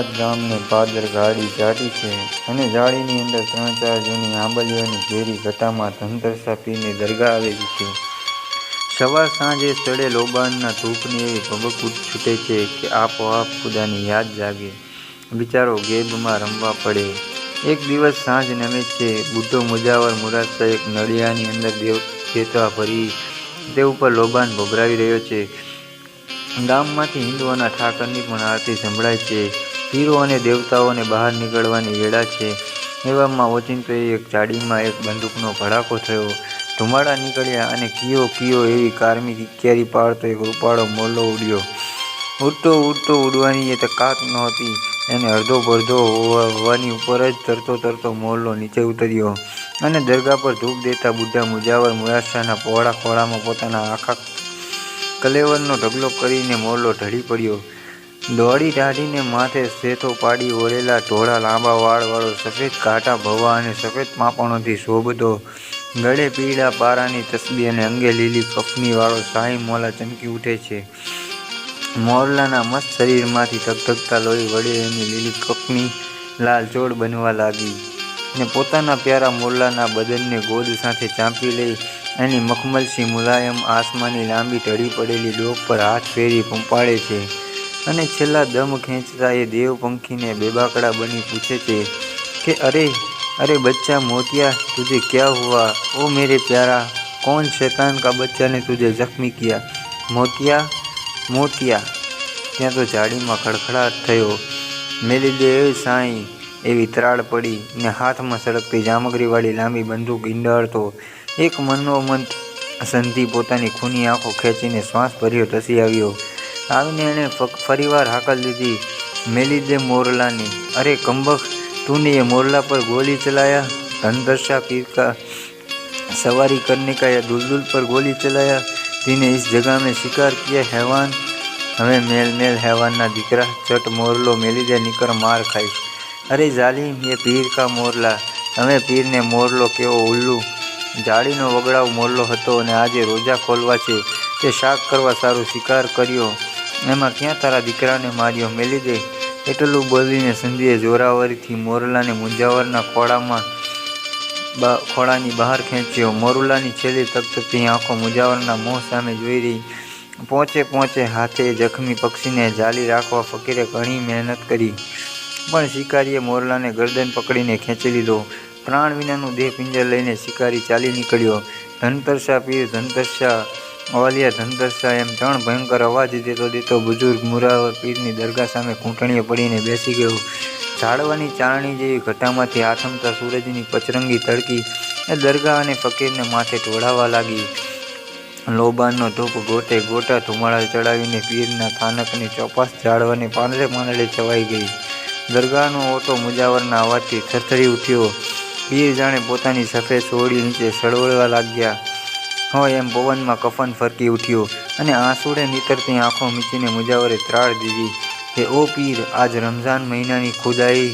આજ ગામને પાદર ગાડી ચાટી છે અને જાળીની અંદર ત્રણ ચાર જૂની આંબલીઓની ઘેરી ઘટામાં ધંધરસા પીને દરગાહ આવેલી છે. સવાર સાંજે સ્થળે લોબાનના ધૂપની એવી ભભૂક છૂટે છે કે આપોઆપ ખુદાની યાદ જાગે. બિચારો ગેબમાં રમવા પડે. એક દિવસ સાંજ નમે છે. બુઢો મુજાવર મુરાદ એક નળિયાની અંદર દેવ ચેતવા ભરી તે ઉપર લોબાન ભભરાવી રહ્યો છે. ગામમાંથી હિન્દુઓના ઠાકરની પણ આરતી સંભળાય છે. પીરો અને દેવતાઓને બહાર નીકળવાની વેળા છે. એવામાં ઓચિંતોએ એક જાડીમાં એક બંદૂકનો ભડાકો થયો. ધુમાડા નીકળ્યા અને કિયો કિયો એવી કારમી કિક્યારી પાડતો એક રૂપાળો મોલો ઉડ્યો ઉડતો ઉડતો ઉડવાની એ તકાત નહોતી એને અડધો-પડધો હોવાની ઉપર જ તરતો તરતો મોલ્લો નીચે ઉતર્યો અને દરગાહ પર ધૂપ દેતા બુઢા મુજાવર મુરાશાના પહોળા ખોળામાં પોતાના આખા કલેવરનો ઢગલો કરીને મોલ્લો ઢળી પડ્યો. ધોળી દાઢીને માથે શેથો પાડી ઓળેલા ઢોળા લાંબા વાળવાળો સફેદ કાંટા ભવા અને સફેદ માપણોથી શોભતો ગળે પીળા પારાની તસબી અને અંગે લીલી કફની વાળો શાહી મોલા ચમકી ઉઠે છે. મોરલાના મસ્ત શરીરમાંથી ધગધગતા લોહી વડે એની લીલી કફની લાલચોળ બનવા લાગી ને પોતાના પ્યારા મોરલાના બદનને ગોદ સાથે ચાંપી લઈ એની મખમલસી મુલાયમ આસમાની લાંબી ઢળી પડેલી ડોક પર હાથ ફેરી પંપાળે છે અને છેલ્લા દમ ખેંચતા એ દેવપંખીને બેબાકડા બની પૂછે છે કે, અરે અરે બચ્ચા મોતિયા, તુજે ક્યાં હુઆ? ઓ મેરે પ્યારા, કોણ શૈતાન કા બચ્ચાને તુજે જખ્મી કિયા? મોતિયા મોતિયા. ત્યાં તો જાડીમાં ખડખડાટ થયો. મેલી દેવ સાંઈ. એવી ત્રાળ પડી ને હાથમાં સળગતી જામગરીવાળી લાંબી બંદૂક ઈંડાળતો એક મનોમન સંધિ પોતાની ખૂની આંખો ખેંચીને શ્વાસ ભર્યો ધસી આવ્યો. આવીને એણે ફરીવાર હાકલ દીધી. મેલી દે મોરલાની, અરે કંબક તુનીએ મોરલા પર ગોલી ચલાયા? ધનધર્ષા પીરકા સવારી કરને કાયા દુલદુલ પર ગોલી ચલાયા? તીને ઇસ જગા મેં શિકાર કિયા હેવાન? હવે મેલ મેલ હેવાનના દીકરા, ચટ મોરલો મેલી દે નીકર માર ખાઈશ. અરે જાલિમ એ પીર કા મોરલા, હવે પીરને મોરલો કેવો ઉલ્લુ? જાળીનો વગડાવ મોરલો હતો અને આજે રોજા ખોલવા છે. તે શાક કરવા સારું શિકાર કર્યો. એમાં ક્યાં તારા દીકરાને માર્યો મેલી દે એટલું બોલીને સંધીએ જોરાવરીથી મોરલાને મુંજાવરના ખોળામાં ખોળાની બહાર ખેંચ્યો. મોરલાની છેલ્લી તકતકતી આંખો મુજાવરના મોં સામે જોઈ રહી. પોંચે પોંચે હાથે જખમી પક્ષીને જાળી રાખવા ફકીરે ઘણી મહેનત કરી. પણ શિકારીએ મોરલાને ગરદન પકડીને ખેંચી લીધો. પ્રાણ વિનાનું દેહ પિંજર લઈને શિકારી ચાલી નીકળ્યો. ધનતરસા પીર ધનતરસા અવાલિયા ધનતરસા એમ ત્રણ ભયંકર અવાજ દેતો દેતો બુઝુર્ગ મુરાવર પીરની દરગાહ સામે ઘૂંટણીએ પડીને બેસી ગયો. ઝાડવાની ચારણી જેવી ઘટામાંથી આથમતા સૂરજની પચરંગી તડકી એ દરગાહ અને ફકીરને માથે ઢોળાવા લાગી. લોબાનનો ધૂપ ગોટે ગોટા ધુમાડા ચડાવીને પીરના થાનકની ચોપાસ ઝાડવાને પાંદડે પાંદડે છવાઈ ગઈ. દરગાહનો ઓટો મુજાવરના અવાજથી થરથરી ઉઠ્યો પીર જાણે પોતાની સફેદ સોળી નીચે સળવળવા લાગ્યા હોય એમ પવનમાં કફન ફરકી ઉઠ્યું અને આંસુડે નીતરતી આંખો મીચીને મુજાવરે ત્રાળ દીધી કે ઓ પીર, આજ રમઝાન મહિનાની ખુદાઈ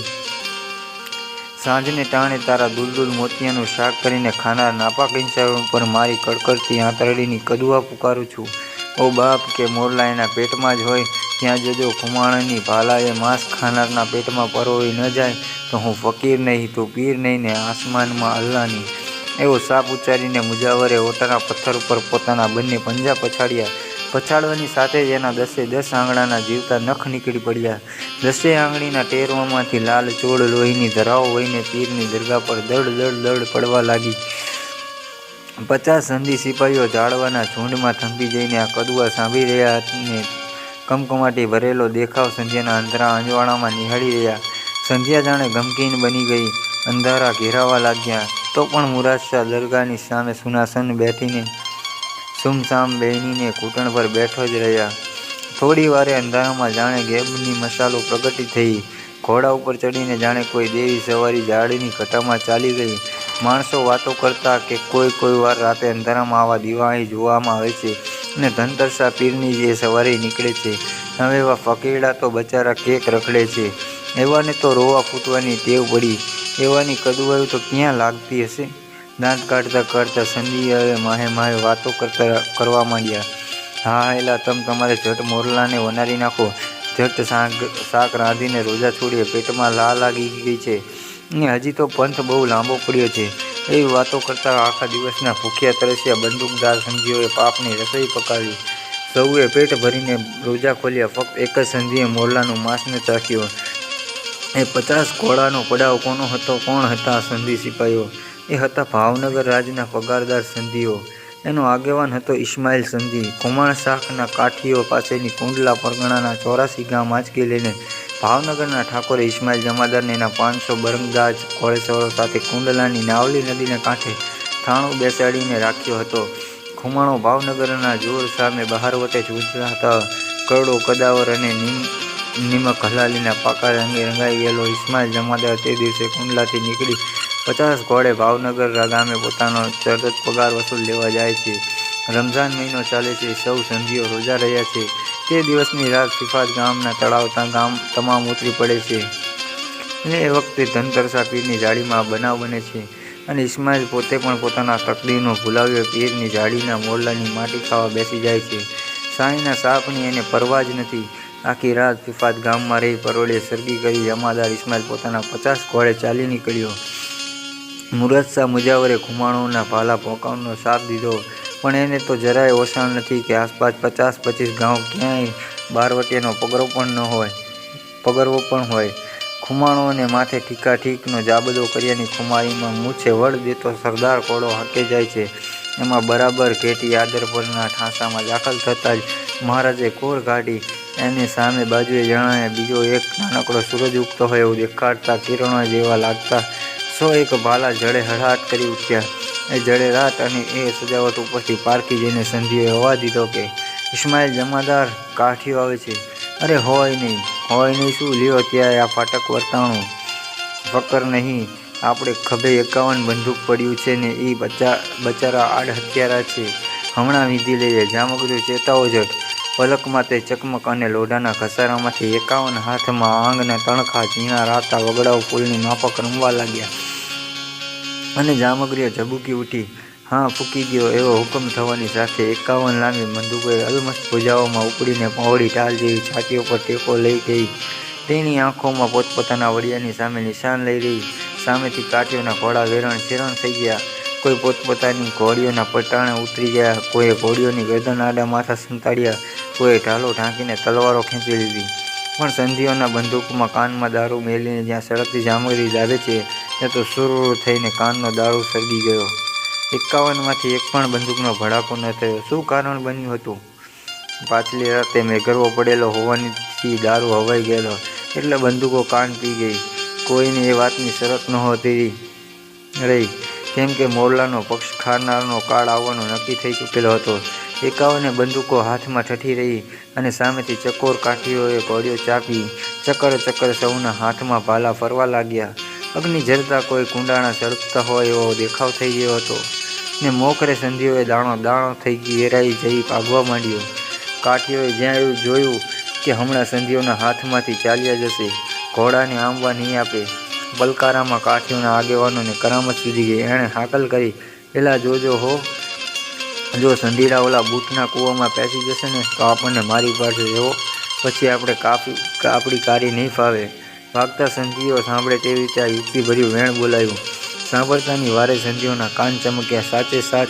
સાંજને ટાણે તારા દુલદુલ મોતિયાનું શાક કરીને ખાનાર નાપાક ઇન્સાન પર મારી કડકડતી આંતરડીની કદુઆ પુકારું છું. ઓ બાપ, કે મોરલા એના પેટમાં જ હોય, ત્યાં જજો ખુમાણની ભાલાએ માંસ ખાનારના પેટમાં પરોવી ન જાય, તો હું ફકીર નહીં, તું પીર નહીં ને આસમાનમાં અલ્લાહની એવો સાપ ઉચ્ચારીને મુજાવરે ઓટાના પથ્થર ઉપર પોતાના બંને પંજા પછાડ્યા. પછાડવાની સાથે જ એના દસે દસ આંગણાના જીવતા નખ નીકળી પડ્યા. દસે આંગળીના ટેરવામાંથી લાલચોળ લોહીની ધરાઓ વહીને તીરની દરગાહ પર દડ દડ દડ પડવા લાગી. પચાસ સંધી સિપાહીઓ ઝાડવાના ઝૂંડમાં થંભી જઈને આ કદુઆ સાંભળી રહ્યા અને કમકમાટી ભરેલો દેખાવ સંધ્યાના અંધારા અંજવાળામાં નિહાળી રહ્યા. સંધ્યા જાણે ગમકીન બની ગઈ. અંધારા ઘેરાવા લાગ્યા તો પણ મુરાદશાહ દરગાહની સામે સુનાસન બેઠીને સુમસામ બહેનીને ઘૂંટણ પર બેઠો જ રહ્યા. થોડી વારે અંધારામાં જાણે ગેબની મસાલો પ્રગટી થઈ. ઘોડા ઉપર ચડીને જાણે કોઈ દેવી સવારી ઝાડની ઘટામાં ચાલી ગઈ. માણસો વાતો કરતા કે કોઈ કોઈ વાર રાતે અંધારામાં આવા દિવાળી જોવામાં આવે છે અને ધનતરસા પીરની જે સવારી નીકળે છે. હવે એવા ફકીરડા તો બચારા કેક રખડે છે. એવાને તો રોવા ફૂટવાની ટેવ પડી. એવાની કદુવાયું તો ક્યાં લાગતી હશે? દાંત કાઢતા કાઢતા સંધિયાએ માહે માહે વાતો કરવા માંડ્યા. હા, એલા, તમ તમારે ઝટ મોરલાને વનારી નાખો. ઝટ શાક શાક રાંધીને રોજા છોડીએ, પેટમાં લા લાગી ગઈ છે ને હજી તો પંથ બહુ લાંબો પડ્યો છે એવી વાતો કરતા આખા દિવસના ભૂખ્યા તરસ્યા બંદૂકદાર સંધિઓએ પાપની રસોઈ પકાવી સૌએ પેટ ભરીને રોજા ખોલ્યા ફક્ત એક જ સંધિએ મોરલાનું માંસને ચાખ્યો એ પચાસ ઘોડાનો પડાવ કોનો હતો? કોણ હતા સંધિ સિપાઈઓ? એ હતા ભાવનગર રાજના પગારદાર સંધિઓ. એનો આગેવાન હતો ઇસ્માઇલ સંધિ. કુમાર શાખના કાઠીઓ પાસેની કુંડલા પરગણાના ચોરાસી ગામ આંચકી લઈને ભાવનગરના ઠાકોરે ઇસ્માઇલ જમાદારને એના પાંચસો બરંગદાજ ઘોડેસવારો સાથે કુંડલાની નાવલી નદીના કાંઠે થાણું બેસાડીને રાખ્યો હતો. ખુમાણો ભાવનગરના જોર સામે બહાર વટે ઝૂંઝતા હતા કરડો કદાવર અને નિમ નિમક હલાલીના પાકા રંગે રંગાઈ ગયેલો ઇસ્માઇલ જમાદાર તે દિવસે કુંડલાથી નીકળી પચાસ ઘોડે ભાવનગર ગામે પોતાનો ચરદત પગાર વસૂલ લેવા જાય છે. રમઝાન મહિનો ચાલે છે, સૌ સંધિઓ રોજા રહ્યા છે. તે દિવસની રાત સિફાત ગામના તળાવતા ગામ તમામ ઉતરી પડે છે અને એ વખતે ધનતરસા પીરની જાળીમાં બનાવ બને છે અને ઇસ્માઇલ પોતે પણ પોતાના તકદીરનો ભૂલાવ્યો પીરની જાળીના મોરલાની માટી ખાવા બેસી જાય છે. સાંઈના સાપની એને પરવા જ નથી. આખી રાત ફિફાત ગામમાં રહી પરોળે સરગી કરી જમાદાર ઇસ્માઇલ પોતાના પચાસ ઘોડે ચાલી નીકળ્યો. મુરત શાહ મુજાવરે ખુમાણોના ભાલા પોકાવનો સાથ દીધો. પણ એને તો જરાય ઓસાણ નથી કે આસપાસ પચાસ પચીસ ગામ ક્યાંય બારવટીયાનો પગરો પણ ન હોય, પગરવો પણ હોય. ખુમાણોને માથે ઠીકા ઠીકનો જાબદો કર્યાની ખુમારીમાં મૂછે વળ દેતો સરદાર કોળો હાકે જાય છે. એમાં બરાબર ઘેટી આદરપરના ઠાંસામાં દાખલ થતાં જ મહારાજે કોર કાઢી એની સામે બાજુએ જણાય, બીજો એક નાનકડો સૂરજ ઉગતો હોય એવું દેખાડતા કિરણો જેવા લાગતા સો એક ભાલા જડે હળહાટ કરી ઉઠ્યા. એ જડે રાત અને એ સજાવટ ઉપરથી પારખી જઈને સંધીએ હોવા દીધો કે ઇસ્માઇલ જમાદાર, કાઠીઓ આવે છે. અરે, હોય નહીં. હોય નહીં શું? લ્યો ત્યારે આ ફાટક વર્તાણું? ફકર નહીં. આપણે ખભે એકાવન બંદૂક પડ્યું છે ને એ બચા, બચારા આડ હત્યારા છે. હમણાં વિધિ લઈએ. જામગરું ચેતાવો જટ. પલકમાં તે ચકમક અને લોઢાના ઘસારામાંથી એકાવન હાથમાં આંગના તણખા ઝીણા રાતા વગડાઓ ફૂલની માફક રમવા લાગ્યા. અને જામગરીઓ ઝબૂકી ઉઠી, હા, ફૂકી ગયો, એવો હુકમ થવાની સાથે એકાવન લાંબી બંદૂકોએ અલમસ્ત ભૂજાઓમાં ઉપડીને પહોળી ટાલ જેવી છાતીઓ પર ટેકો લઈ ગઈ. તેની આંખોમાં પોતપોતાના વડિયાની સામે નિશાન લઈ રહી. સામેથી કાઠીઓના ઘોડા વેરણ શેરણ થઈ ગયા. કોઈ પોતપોતાની ઘોડીઓના પટાણે ઉતરી ગયા. કોઈએ ઘોડીઓની ગરદન આડા માથા સંતાડ્યા. કોઈએ ઢાલો ઢાંકીને તલવારો ખેંચી લીધી. પણ સંધિઓના બંદૂકમાં કાનમાં દારૂ મેલીને જ્યાં સળગતી જામગરી લાવે છે, ત્યાં તો સુરુ થઈને કાનનો દારૂ સળગી ગયો. એકાવનમાંથી એક પણ બંદૂકનો ભડાકો ન થયો. શું કારણ બન્યું હતું? પાછલી રાતે મેઘરવો પડેલો હોવાથી દારૂ હવાઈ ગયેલો. એટલે બંદૂકો કાન પી ગઈ. કોઈને એ વાતની શરત નહોતી રહી. કેમ કે મોરલાનો પક્ષ ખાનારનો કાળ આવવાનો નક્કી થઈ ચૂકેલો હતો. એકાવને બંદૂકો હાથમાં ઠઠી રહી અને સામેથી ચકોર કાઠીઓએ ઘોડીઓ ચાપી ચક્કર ચક્કર સૌના હાથમાં ભાલા ફરવા લાગ્યા. અગ્નિ જરતા કોઈ કુંડાણા સળગતા હોય એવો દેખાવ થઈ ગયો હતો ને મોખરે સંધિઓએ દાણો દાણો થઈ ગઈ એરાઈ જઈ ભાગવા માંડ્યો. કાઠીઓએ જ્યાં એવું જોયું કે હમણાં સંધિઓના હાથમાંથી ચાલ્યા જશે, ઘોડાને આંબવા નહીં આપે. બલકારામાં કાઠીઓના આગેવાનોને કરામત સુધી ગઈ એણે હાકલ કરી પેલા જોજો હો જો સંધીડા ઓલા બૂટના કૂવામાં પેસી જશે ને, તો આપણને મારી પાસે એવો પછી આપણે કાફી આપણી કારી નહીં ફાવે. ભાગતા સંધિઓ સાંભળે તેવી રીતે આ યુક્તિભર્યું વેણ બોલાયું. સાંભળતાની વારે સંધિઓના કાન ચમક્યા. સાચે સાચ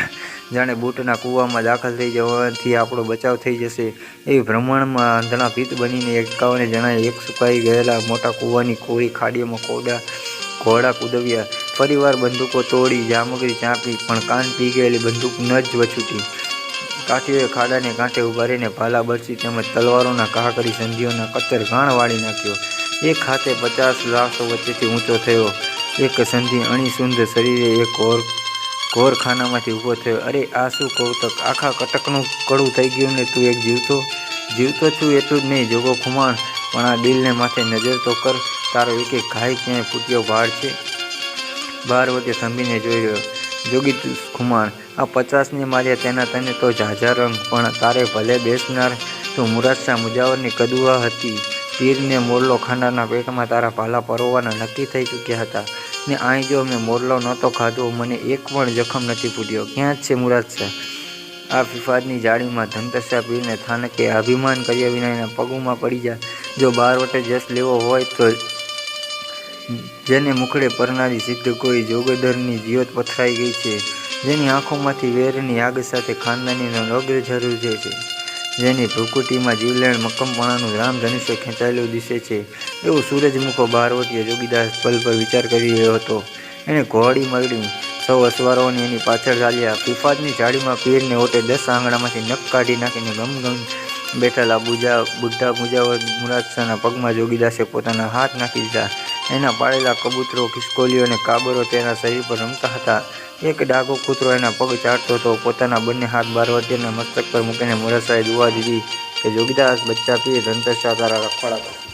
જાણે બૂટના કૂવામાં દાખલ થઈ જવાથી આપણો બચાવ થઈ જશે. એવી ભ્રમણમાં આંધળા ભીત બનીને એકાવને જણાએ એક સુકાઈ ગયેલા મોટા કૂવાની કોરી ખાડીઓમાં કોડા, ઘોડા કૂદવ્યા. ફરીવાર બંદૂકો તોડી, જામગરી ચાંપી, પણ કાન પી ગયેલી બંદૂક ન જ વછૂટી. કાઠીઓએ ખાડાને કાંઠે ઊભા રહીને ભાલા બરસી તેમજ તલવારોના ઘા કરી સંધિઓના કચર ઘાણ વાળી નાખ્યો. એક હાથે પચાસ લાખો વચ્ચેથી ઊંચો થયો. એક સંધિ અણીસુંદ શરીરે એક ઘોર, ઘોરખાનામાંથી ઊભો થયો. અરે, આ શું કૌતક? આખા કટકનું કડું થઈ ગયું ને તું એક જીવતો? જીવતો છું એટલું જ નહીં, જોગો ખુમાણ. પણ આ દિલને માથે નજર તો કર. તારો એક એક ઘાય ક્યાંય ફૂટ્યો ભાડ છે? બાર વચ્ચે થંભીને જોઈ રહ્યો. જોગી ખુમાણ, આ પચાસને માર્યા તેના તને તો ઝાઝા રંગ, પણ તારે ભલે બેસનાર તું મુરાદશાહ મુજાવરની કદુઆ હતી. પીરને મોરલો ખાનારના પેટમાં તારા ભાલા પરોવાના નક્કી થઈ ચૂક્યા હતા. ને અહીં જો મેં મોરલો નહોતો ખાધો, મને એક પણ જખમ નથી ફૂટ્યો. ક્યાં જ છે મુરાદશાહ? આ ફિફાદની જાળીમાં ધનતસા પીરને થાનકે અભિમાન કર્યા વિના એના પગોમાં પડી જા. જો બાર વટે જશ લેવો હોય તો જેને મુખડે પરનારી સિદ્ધ કોઈ જોગદરની જ્યોત પથરાઈ ગઈ છે, જેની આંખોમાંથી વેરની આગ સાથે ખાનદાનીનો અગ્ર જરૂર છે, જેની ભૂકુટીમાં જીવલેણ મક્કમપણાનું રામધનુષ્ય ખેંચાયેલું દિશે છે, એવું સૂરજમુખો બારવટીએ જોગીદાસ પલ પર વિચાર કરી રહ્યો હતો. એણે ઘોડી મરડી સૌ અસવારોની એની પાછળ ચાલ્યા. ફિફાદની જાળીમાં પીરને ઓટે દસ આંગણામાંથી નખ કાઢી નાખીને ગમ ગમ બેઠેલા બુજા બુઢા મુજાવર મુરાદસાના પગમાં જોગીદાસે પોતાના હાથ નાખી દીધા. એના પાળેલા કબૂતરો, ખિસકોલીઓ અને કાબરો તેના શરીર પર રમતા હતા. એક ડાઘો કૂતરો એના પગ ચાટતો હતો. પોતાના બંને હાથ બારવટીયાના મસ્તક પર મૂકીને મુરાદશાહે દુવા દીધી કે, જોગીદાસ, બચ્ચા પીર, ધનતરસા, તારા રખવાડા